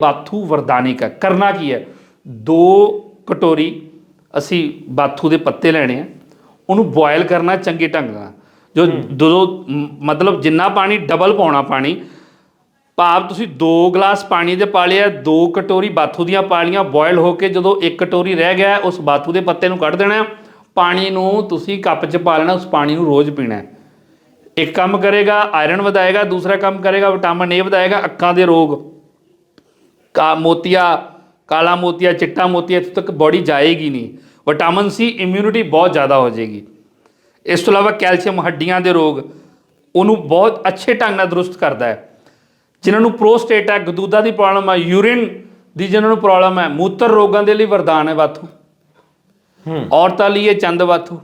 ਬਾਥੂ ਵਰਦਾਨਿਕ ਹੈ ਕਰਨਾ ਕੀ ਹੈ? ਦੋ ਕਟੋਰੀ ਅਸੀਂ ਬਾਥੂ ਦੇ ਪੱਤੇ ਲੈਣੇ ਆ ਉਹਨੂੰ ਬੋਇਲ ਕਰਨਾ ਚੰਗੇ ਢੰਗ ਨਾਲ। ਜੋ ਦੋ ਮਤਲਬ ਜਿੰਨਾ ਪਾਣੀ ਡਬਲ ਪਾਉਣਾ ਪਾਣੀ ਭਾਵ ਤੁਸੀਂ 2 ਗਲਾਸ ਪਾਣੀ ਦੇ ਪਾ ਲਿਆ ਦੋ ਕਟੋਰੀ ਬਾਥੂ ਦੀਆਂ ਪਾ ਲਈਆਂ ਬੋਇਲ ਹੋ ਕੇ ਜਦੋਂ ਇੱਕ ਕਟੋਰੀ ਰਹਿ ਗਿਆ ਉਸ ਬਾਥੂ ਦੇ ਪੱਤੇ ਨੂੰ ਕੱਢ ਦੇਣਾ। ਪਾਣੀ ਨੂੰ ਤੁਸੀਂ ਕੱਪ 'ਚ ਪਾ ਲੈਣਾ ਉਸ ਪਾਣੀ ਨੂੰ ਰੋਜ਼ ਪੀਣਾ। ਇੱਕ ਕੰਮ ਕਰੇਗਾ ਆਇਰਨ ਵਧਾਏਗਾ ਦੂਸਰਾ ਕੰਮ ਕਰੇਗਾ ਵਿਟਾਮਿਨ ਏ ਵਧਾਏਗਾ ਅੱਖਾਂ ਦੇ ਰੋਗ। ਕਾ ਮੋਤੀਆ ਕਾਲਾ ਮੋਤੀਆ ਚਿੱਟਾ ਮੋਤੀਆ ਇੱਥੇ ਤੱਕ ਬੋਡੀ ਜਾਏਗੀ ਨਹੀਂ। ਵਿਟਾਮਿਨ ਸੀ ਇਮਿਊਨਿਟੀ ਬਹੁਤ ਜ਼ਿਆਦਾ ਹੋ ਜਾਏਗੀ। ਇਸ ਤੋਂ ਇਲਾਵਾ ਕੈਲਸ਼ੀਅਮ ਹੱਡੀਆਂ ਦੇ ਰੋਗ ਉਹਨੂੰ ਬਹੁਤ ਅੱਛੇ ਢੰਗ ਨਾਲ ਦਰੁਸਤ ਕਰਦਾ ਹੈ। ਜਿਨ੍ਹਾਂ ਨੂੰ ਪ੍ਰੋਸਟੇਟ ਹੈ ਗਦੂਦਾ ਦੀ ਪ੍ਰੋਬਲਮ ਹੈ ਯੂਰਿਨ ਦੀ ਜਿਨ੍ਹਾਂ ਨੂੰ ਪ੍ਰੋਬਲਮ ਹੈ ਮੂਤਰ ਰੋਗਾਂ ਦੇ ਲਈ ਵਰਦਾਨ ਹੈ ਬਾਥੂ ਔਰਤਾਂ ਲਈ ਇਹ ਚੰਦ ਬਾਥੂ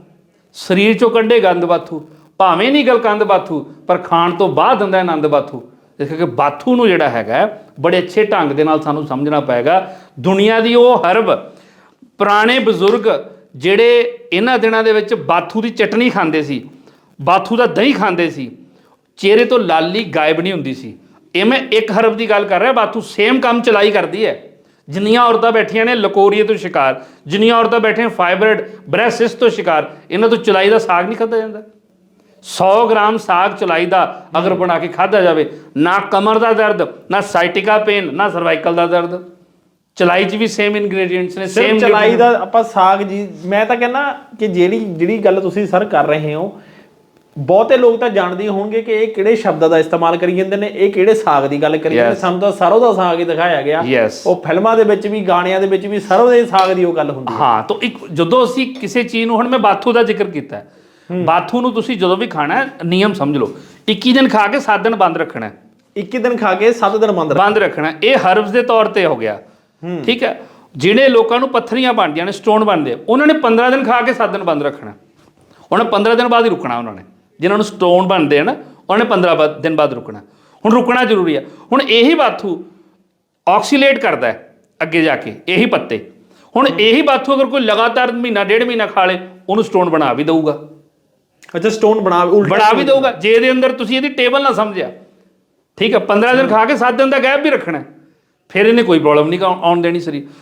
ਸਰੀਰ ਚੋਂ ਕੱਢੇ ਗੰਦ ਬਾਥੂ ਭਾਵੇਂ ਨਹੀਂ ਗਲਕੰਦ ਬਾਥੂ ਪਰ ਖਾਣ ਤੋਂ ਬਾਅਦ ਹੁੰਦਾ ਆਨੰਦ ਬਾਥੂ ਇਸ ਕਰਕੇ ਬਾਥੂ ਨੂੰ ਜਿਹੜਾ ਹੈਗਾ, ਬੜੇ ਅੱਛੇ ਢੰਗ ਦੇ ਨਾਲ ਸਾਨੂੰ ਸਮਝਣਾ ਪਏਗਾ। ਦੁਨੀਆ ਦੀ ਉਹ ਹਰਬ, ਪੁਰਾਣੇ ਬਜ਼ੁਰਗ ਜਿਹੜੇ ਇਹਨਾਂ ਦਿਨਾਂ ਦੇ ਵਿੱਚ ਬਾਥੂ ਦੀ ਚਟਨੀ ਖਾਂਦੇ ਸੀ, ਬਾਥੂ ਦਾ ਦਹੀਂ ਖਾਂਦੇ ਸੀ, ਚਿਹਰੇ ਤੋਂ ਲਾਲੀ ਗਾਇਬ ਨਹੀਂ ਹੁੰਦੀ ਸੀ। ਇਹ ਮੈਂ ਇੱਕ ਹਰਬ ਦੀ ਗੱਲ ਕਰ ਰਿਹਾ, ਬਾਥੂ ਸੇਮ ਕੰਮ ਚਲਾਈ ਕਰਦੀ ਹੈ। ਜਿੰਨੀਆਂ ਔਰਤਾਂ ਬੈਠੀਆਂ ਨੇ ਲਕੋਰੀਏ ਤੋਂ ਸ਼ਿਕਾਰ, ਜਿੰਨੀਆਂ ਔਰਤਾਂ ਬੈਠੀਆਂ ਫਾਈਬਰਡ ਬ੍ਰੈਸਿਸ ਤੋਂ ਸ਼ਿਕਾਰ, ਇਹਨਾਂ ਤੋਂ ਚਲਾਈ ਦਾ ਸਾਗ ਨਹੀਂ ਖਾਧਾ ਜਾਂਦਾ। 100 ਗ੍ਰਾਮ ਸਾਗ ਚਲਾਈ ਦਾ ਅਗਰ ਬਣਾ ਕੇ ਖਾਧਾ ਜਾਵੇ ਨਾ ਕਮਰ ਦਾ ਦਰਦ ਨਾ ਸਾਈਟਿਕਾ ਪੇਨ ਨਾ ਸਰਵਾਈਕਲ ਦਾ ਦਰਦ। ਚਲਾਈ 'ਚ ਵੀ ਸੇਮ ਇਨਗਰੀਡੀਐਂਟਸ ਨੇ ਸੇਮ ਚਲਾਈ ਦਾ ਆਪਾਂ ਸਾਗ ਜੀ ਮੈਂ ਤਾਂ ਕਹਿੰਦਾ ਕਿ ਜਿਹੜੀ ਜਿਹੜੀ ਗੱਲ ਤੁਸੀਂ ਸਰ ਕਰ ਰਹੇ ਹੋ ਬਹੁਤੇ ਲੋਕ ਤਾਂ ਜਾਣਦੇ ਹੋਣਗੇ ਕਿ ਇਹ ਕਿਹੜੇ ਸ਼ਬਦਾਂ ਦਾ ਇਸਤੇਮਾਲ ਕਰੀ ਜਾਂਦੇ ਨੇ ਇਹ ਕਿਹੜੇ ਸਾਗ ਦੀ ਗੱਲ ਕਰੀ ਜਾਂਦੇ. ਸਾਨੂੰ ਤਾਂ ਸਰੋਂ ਦਾ ਸਾਗ ਹੀ ਦਿਖਾਇਆ ਗਿਆ. ਉਹ ਫਿਲਮਾਂ ਦੇ ਵਿੱਚ ਵੀ ਗਾਣਿਆਂ ਦੇ ਵਿੱਚ ਵੀ ਸਰੋਂ ਦੇ ਸਾਗ ਦੀ ਉਹ ਗੱਲ ਹੁੰਦੀ ਹੈ। ਹਾਂ ਤਾਂ ਇੱਕ ਜਦੋਂ ਅਸੀਂ ਕਿਸੇ ਚੀਜ਼ ਨੂੰ ਹੁਣ ਮੈਂ ਬਾਥੂ ਦਾ ਜ਼ਿਕਰ ਕੀਤਾ ਹੈ ਬਾਥੂ ਨੂੰ ਤੁਸੀਂ ਜਦੋਂ ਵੀ ਖਾਣਾ ਹੈ ਨਿਯਮ ਸਮਝ ਲਓ। 21 ਦਿਨ ਖਾ ਕੇ 7 ਦਿਨ ਬੰਦ ਰੱਖਣਾ ਹੈ। 21 ਦਿਨ ਖਾ ਕੇ 7 ਦਿਨ ਬੰਦ ਬੰਦ ਰੱਖਣਾ ਹੈ। ਇਹ ਹਰਬਸ ਦੇ ਤੌਰ ਤੇ ਹੋ ਗਿਆ। ਠੀਕ ਹੈ? ਜਿਹੜੇ ਲੋਕਾਂ ਨੂੰ ਪੱਥਰੀਆਂ ਬਣਦੀਆਂ ਨੇ ਸਟੋਨ ਬਣਦੇ ਆ, ਉਹਨਾਂ ਨੇ 15 ਦਿਨ ਖਾ ਕੇ 7 ਦਿਨ ਬੰਦ ਰੱਖਣਾ ਉਹਨਾਂ 15 ਦਿਨ ਬਾਅਦ ਹੀ ਰੁਕਣਾ ਉਹਨਾਂ ਨੇ। ਜਿਨ੍ਹਾਂ ਨੂੰ ਸਟੋਨ ਬਣਦੇ ਆ ਨਾ ਉਹਨਾਂ ਨੇ 15 ਬਾਅਦ- ਦਿਨ ਬਾਅਦ ਰੁਕਣਾ ਹੁਣ ਰੁਕਣਾ ਜ਼ਰੂਰੀ ਹੈ। ਹੁਣ ਇਹੀ ਬਾਥੂ ਆਕਸੀਲੇਟ ਕਰਦਾ ਹੈ ਅੱਗੇ ਜਾ ਕੇ ਇਹੀ ਪੱਤੇ। ਹੁਣ ਇਹੀ ਬਾਥੂ ਅਗਰ ਕੋਈ ਲਗਾਤਾਰ ਮਹੀਨਾ ਡੇਢ ਮਹੀਨਾ ਖਾ ਲੇ ਉਹਨੂੰ ਸਟੋਨ ਬਣਾ ਵੀ ਦਊਗਾ। ਅੱਛਾ ਸਟੋਨ ਬਣਾ ਉਲਟਾ ਬਣਾ ਵੀ ਦਊਗਾ। ਜੇ ਇਹਦੇ ਅੰਦਰ ਤੁਸੀਂ ਇਹਦੀ ਟੇਬਲ ਨਾ ਸਮਝਿਆ। ਠੀਕ ਹੈ 15 ਦਿਨ ਖਾ ਕੇ 7 ਦਿਨ ਦਾ ਗੈਪ ਵੀ ਰੱਖਣਾ। ਫਿਰ ਇਹਨੇ ਕੋਈ ਪ੍ਰੋਬਲਮ ਨਹੀਂ ਆਉਣ- ਆਉਣ ਦੇਣੀ ਸਰੀਰ